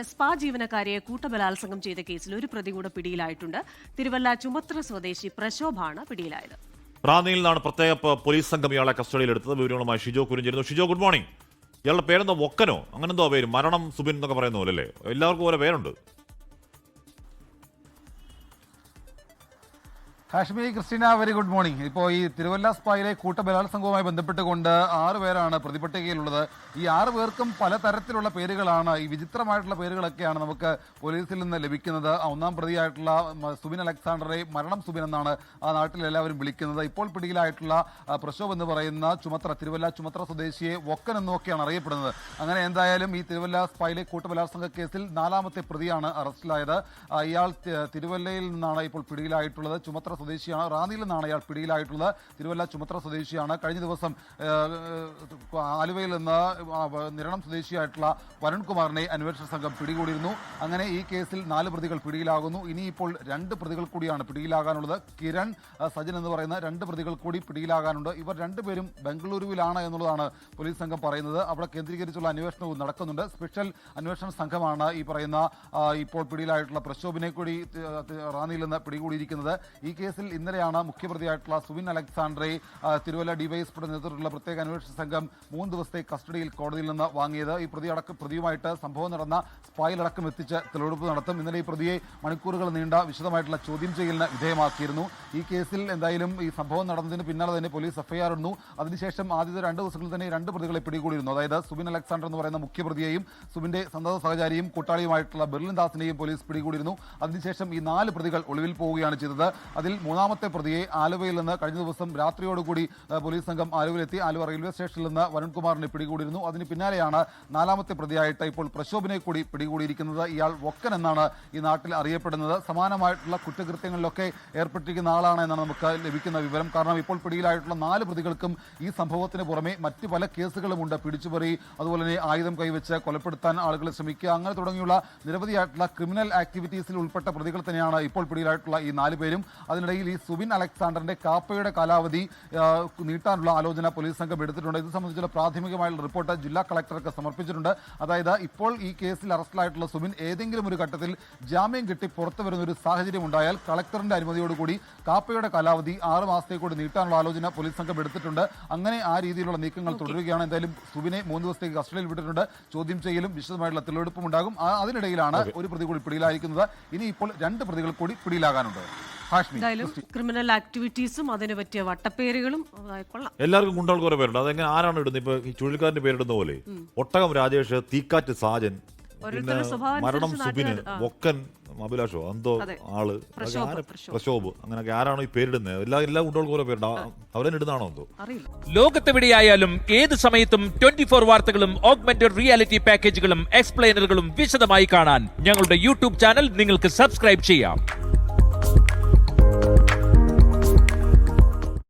Spa ജീവനക്കാരിയെ കൂട്ടബലാത്സംഗം ചെയ്ത കേസിൽ ഒരു പ്രതി കൂടെ പിടിയിലായിട്ടുണ്ട്. തിരുവല്ല ചുമത്ര സ്വദേശി പ്രശോഭാണ് പിടിയിലായത്. റാന്നിയിൽ നിന്നാണ് പ്രത്യേക പോലീസ് സംഘം ഇയാളെ കസ്റ്റഡിയിലെടുത്തത്. വിവരങ്ങളുമായി ഷിജോ കുരിഞ്ചിരുന്നു. ഷിജോ ഗുഡ് മോർണിംഗ് ഇയാളുടെ പേരെന്തോ ഒക്കനോ അങ്ങനെന്തോ പേര്. മരണം സുബിൻ എന്നൊക്കെ പറയുന്ന പോലെ അല്ലേ? എല്ലാവർക്കും ഓരോ പേരുണ്ട്. Kashmiri Christina very good morning ഇപ്പോൾ ഈ തിരുവല്ല സ്പായിലെ കൂട്ടബലാത്സംഗവുമായി ബന്ധപ്പെട്ടുകൊണ്ട് ആറ് പേരാണ് പ്രതിപട്ടികയിലുള്ളത്. ഈ ആറ് പേർക്കും പലതരത്തിലുള്ള പേരുകളാണ്. ഈ വിചിത്രമായിട്ടുള്ള പേരുകളൊക്കെയാണ് നമുക്ക് പോലീസിൽ നിന്ന് ലഭിക്കുന്നത്. ഒന്നാം പ്രതിയായിട്ടുള്ള സുബിൻ അലക്സാണ്ടറെ മരണം സുബിൻ എന്നാണ് ആ നാട്ടിൽ എല്ലാവരും വിളിക്കുന്നത്. ഇപ്പോൾ പിടിയിലായിട്ടുള്ള പ്രശോഭ് എന്ന് പറയുന്ന ചുമത്ര തിരുവല്ല ചുമത്ര സ്വദേശിയെ വൊക്കൻ എന്നൊക്കെയാണ് അറിയപ്പെടുന്നത്. അങ്ങനെ എന്തായാലും ഈ തിരുവല്ല സ്പായിലെ കൂട്ടബലാത്സംഗ കേസിൽ നാലാമത്തെ പ്രതിയാണ് അറസ്റ്റിലായത്. ഇയാൾ തിരുവല്ലയിൽ നിന്നാണ് ഇപ്പോൾ പിടിയിലായിട്ടുള്ളത്. ചുമത്ര സ്വദേശിയാണ്. റാന്നിയിൽ നിന്നാണ് അയാൾ പിടിയിലായിട്ടുള്ളത്. തിരുവല്ല ചുമത്ര സ്വദേശിയാണ്. കഴിഞ്ഞ ദിവസം ആലുവയിൽ നിന്ന് നിരണം സ്വദേശിയായിട്ടുള്ള വരുൺകുമാറിനെ അന്വേഷണ സംഘം പിടികൂടിയിരുന്നു. അങ്ങനെ ഈ കേസിൽ നാല് പ്രതികൾ പിടിയിലാകുന്നു. ഇനിയിപ്പോൾ രണ്ട് പ്രതികൾ കൂടിയാണ് പിടിയിലാകാനുള്ളത്. കിരൺ സജൻ എന്ന് പറയുന്ന രണ്ട് പ്രതികൾ കൂടി പിടിയിലാകാനുണ്ട്. ഇവർ രണ്ടുപേരും ബംഗളൂരുവിലാണ് എന്നുള്ളതാണ് പോലീസ് സംഘം പറയുന്നത്. അവിടെ കേന്ദ്രീകരിച്ചുള്ള അന്വേഷണവും നടക്കുന്നുണ്ട്. സ്പെഷ്യൽ അന്വേഷണ സംഘമാണ് ഈ പറയുന്ന ഇപ്പോൾ പിടിയിലായിട്ടുള്ള പ്രശോഭിനെ കൂടി റാന്നിയിൽ നിന്ന് പിടികൂടിയിരിക്കുന്നത്. ഈ കേസിൽ ഇന്നലെയാണ് മുഖ്യപ്രതിയായിട്ടുള്ള സുവിൻ അലക്സാണ്ടറെ തിരുവല്ല ഡിവൈഎസ്പിയുടെ നേതൃത്വത്തിലുള്ള പ്രത്യേക അന്വേഷണ സംഘം മൂന്ന് ദിവസത്തെ കസ്റ്റഡിയിൽ കോടതിയിൽ നിന്ന് വാങ്ങിയത്. ഈ പ്രതി അടക്കം പ്രതിയുമായിട്ട് സംഭവം നടന്ന സ്പായിലടക്കം എത്തിച്ച് തെളിവെടുപ്പ് നടത്തും. ഇന്നലെ ഈ പ്രതിയെ മണിക്കൂറുകൾ നീണ്ട വിശദമായിട്ടുള്ള ചോദ്യം ചെയ്യലിന് വിധേയമാക്കിയിരുന്നു. ഈ കേസിൽ എന്തായാലും ഈ സംഭവം നടന്നതിന് പിന്നാലെ തന്നെ പോലീസ് എഫ്ഐആർ ഇടുന്നു. അതിനുശേഷം ആദ്യത്തെ രണ്ട് ദിവസങ്ങളിൽ തന്നെ രണ്ട് പ്രതികളെ പിടികൂടിയിരുന്നു. അതായത് സുബിൻ അലക്സാണ്ടർ എന്ന് പറയുന്ന മുഖ്യപ്രതിയെയും സുബിന്റെ സന്തത സഹചാരിയും കൂട്ടാളിയുമായിട്ടുള്ള ബെർലിൻ ദാസിനെയും പോലീസ് പിടികൂടിയിരുന്നു. അതിനുശേഷം ഈ നാല് പ്രതികൾ ഒളിവിൽ പോവുകയാണ് ചെയ്തത്. അതിൽ മൂന്നാമത്തെ പ്രതിയെ ആലുവയിൽ നിന്ന് കഴിഞ്ഞ ദിവസം രാത്രിയോടുകൂടി പോലീസ് സംഘം ആലുവയിലെത്തി. ആലുവ റെയിൽവേ സ്റ്റേഷനിൽ നിന്ന് വരുൺകുമാറിനെ പിടികൂടിയിരുന്നു. അതിന് പിന്നാലെയാണ് നാലാമത്തെ പ്രതിയായിട്ട് ഇപ്പോൾ പ്രശോഭിനെ കൂടി പിടികൂടിയിരിക്കുന്നത്. ഇയാൾ വൊക്കൻ എന്നാണ് ഈ നാട്ടിൽ അറിയപ്പെടുന്നത്. സമാനമായിട്ടുള്ള കുറ്റകൃത്യങ്ങളിലൊക്കെ ഏർപ്പെട്ടിരിക്കുന്ന ആളാണ് എന്നാണ് നമുക്ക് ലഭിക്കുന്ന വിവരം. കാരണം ഇപ്പോൾ പിടിയിലായിട്ടുള്ള നാല് പ്രതികൾക്കും ഈ സംഭവത്തിന് പുറമെ മറ്റ് പല കേസുകളുമുണ്ട്. പിടിച്ചുപറി അതുപോലെ തന്നെ ആയുധം കൈവച്ച് കൊലപ്പെടുത്താൻ ആളുകളെ ശ്രമിക്കുക. അങ്ങനെ തുടങ്ങിയുള്ള നിരവധിയായിട്ടുള്ള ക്രിമിനൽ ആക്ടിവിറ്റീസിൽ ഉൾപ്പെട്ട പ്രതികൾ തന്നെയാണ് ഇപ്പോൾ പിടിയിലായിട്ടുള്ള ഈ നാല് പേരും. അതിനിടയിൽ ഈ സുബിൻ അലക്സാണ്ടറിന്റെ കാപ്പയുടെ കാലാവധി നീട്ടാനുള്ള ആലോചന പോലീസ് സംഘം എടുത്തിട്ടുണ്ട്. ഇത് സംബന്ധിച്ചുള്ള പ്രാഥമികമായുള്ള റിപ്പോർട്ട് ജില്ലാ കളക്ടർക്ക് സമർപ്പിച്ചിട്ടുണ്ട്. അതായത് ഇപ്പോൾ ഈ കേസിൽ അറസ്റ്റിലായിട്ടുള്ള സുബിൻ ഏതെങ്കിലും ഒരു ഘട്ടത്തിൽ ജാമ്യം കിട്ടി പുറത്തു വരുന്ന ഒരു സാഹചര്യം ഉണ്ടായാൽ കളക്ടറിന്റെ അനുമതിയോടുകൂടി കാപ്പയുടെ കാലാവധി ആറ് മാസത്തേക്ക് കൂടി നീട്ടാനുള്ള ആലോചന പോലീസ് സംഘം എടുത്തിട്ടുണ്ട്. അങ്ങനെ ആ രീതിയിലുള്ള നീക്കങ്ങൾ തുടരുകയാണ്. എന്തായാലും സുബിനെ മൂന്ന് ദിവസത്തേക്ക് കസ്റ്റഡിയിൽ വിട്ടിട്ടുണ്ട്. ചോദ്യം ചെയ്യലും വിശദമായിട്ടുള്ള തെളിവെടുപ്പും ഉണ്ടാകും. അതിനിടയിലാണ് ഒരു പ്രതി കൂടി പിടിയിലായിരിക്കുന്നത്. ഇനി ഇപ്പോൾ രണ്ട് പ്രതികൾ കൂടി പിടിയിലാകാനുണ്ട്. എന്തായാലും ക്രിമിനൽ ആക്ടിവിറ്റീസും അതിന് പറ്റിയ വട്ടപ്പേരുകളും എല്ലാവർക്കും ഗുണ്ടകൾക്ക് കുറെ പേരുണ്ട്. അതെങ്ങനെ ആരാണ് ഇടുന്നത്? ഇപ്പൊ ഈ ചുഴലിക്കാരന്റെ പേരിടുന്ന പോലെ. ഒട്ടകം രാജേഷ് തീക്കാറ്റ് സാജൻ മരണം സുബിന്. വൊക്കൻ അഭിലാഷോ എന്തോ അതെ. ആൾ. പ്രശോഭ്, അങ്ങനെ- പ്രശോഭ്. പ്രശോഭ്? അങ്ങനെയൊക്കെ ആരാണോ ഈ പേരിടുന്നത്? എല്ലാ എല്ലാ കുട്ടികൾക്കും ഓരോ പേരുണ്ട് അവരെ ഇടുന്നതാണോ എന്തോ? അറിയില്ല. ലോകത്തെവിടെയായാലും ഏത് സമയത്തും ട്വന്റി ഫോർ വാർത്തകളും ഓഗ്മെന്റഡ് റിയാലിറ്റി പാക്കേജുകളും എക്സ്പ്ലെയിനറുകളും വിശദമായി കാണാൻ ഞങ്ങളുടെ യൂട്യൂബ് ചാനൽ നിങ്ങൾക്ക് സബ്സ്ക്രൈബ് ചെയ്യാം.